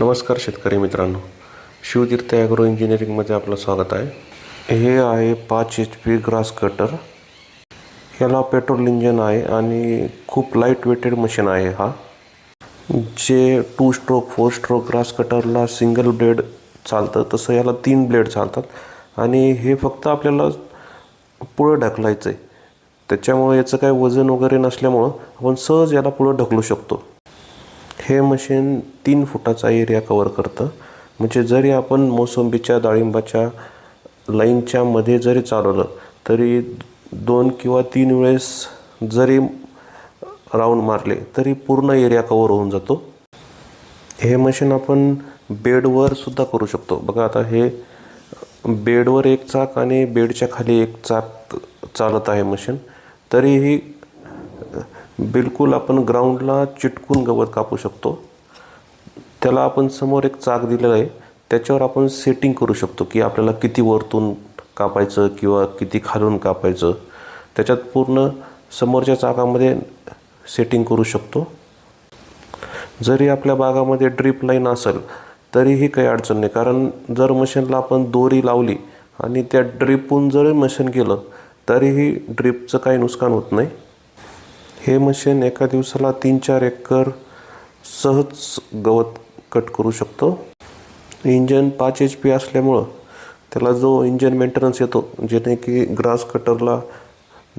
नमस्कार शेतकरी मित्रांनो. शिवतीर्थ ॲग्रो इंजिनिअरिंगमध्ये आपलं स्वागत आहे. हे आहे पाच एच पी ग्रास कटर. याला पेट्रोल इंजन आहे आणि खूप लाइट वेटेड मशीन आहे हा. जे two stroke four stroke grass कटरला single blade चालतं. तसं याला तीन ब्लेड चालतात. आणि हे फक्त आपल्याला पुढं ढकलायचं आहे त्याच्यामुळे याचं काय वजन वगैरे नसल्यामुळं आपण सहज याला पुढं ढकलू शकतो. हे मशीन तीन फुटाचा एरिया कवर करतं. म्हणजे जरी आपण मोसंबीच्या डाळिंबाच्या लाईनच्या मध्ये जरी चालवलं तरी दोन किंवा तीन वेळेस जरी राऊंड मारले तरी पूर्ण एरिया कवर होऊन जातो. हे मशीन आपण बेडवर सुद्धा करू शकतो. बघा आता हे बेडवर एक चाक आणि बेडच्या खाली एक चाक चालत आहे मशीन तरीही बिलकुल आपण ग्राउंडला चिटकून गवत कापू शकतो. त्याला आपण समोर एक चाक दिलेला आहे. त्याच्यावर आपण सेटिंग करू शकतो की आपल्याला किती वरतून कापायचं किंवा किती खालून कापायचं. त्याच्यात पूर्ण समोरच्या चाकामध्ये सेटिंग करू शकतो. जरी आपल्या बागामध्ये ड्रीप लाईन असेल तरीही काही अडचण नाही. कारण जर मशीनला आपण दोरी लावली आणि त्या ड्रीपहून जरी मशीन गेलं तरीही ड्रीपचं काही नुकसान होत नाही. हे मशीन एका दिवसाला तीन चार एकर सहज गवत कट करू शकतो. इंजन पाच एच पी असल्यामुळं त्याला जो इंजन मेंटेनन्स येतो जेणे की ग्रास कटरला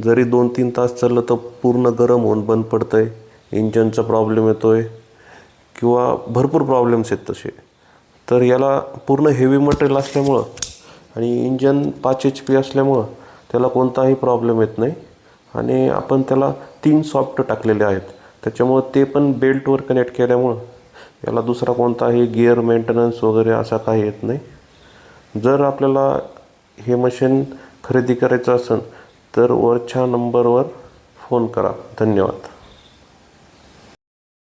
जरी दोन तीन तास चाललं तर पूर्ण गरम होऊन बंद पडतं आहे इंजनचा प्रॉब्लेम येतो आहे किंवा भरपूर प्रॉब्लेम्स आहेत तसे. तर याला पूर्ण हेवी मटेरियल असल्यामुळं आणि इंजन पाच एच पी असल्यामुळं त्याला कोणताही प्रॉब्लेम येत नाही. आणि आपण त्याला तीन सॉफ्ट टाकलेले आहेत. त्याच्यामुळं ते पण बेल्टवर कनेक्ट केल्यामुळं याला दुसरा कोणताही गिअर मेंटेनन्स वगैरे असा काही येत नाही. जर आपल्याला हे मशीन खरेदी करायचं असेल तर वरच्या नंबरवर फोन करा. धन्यवाद.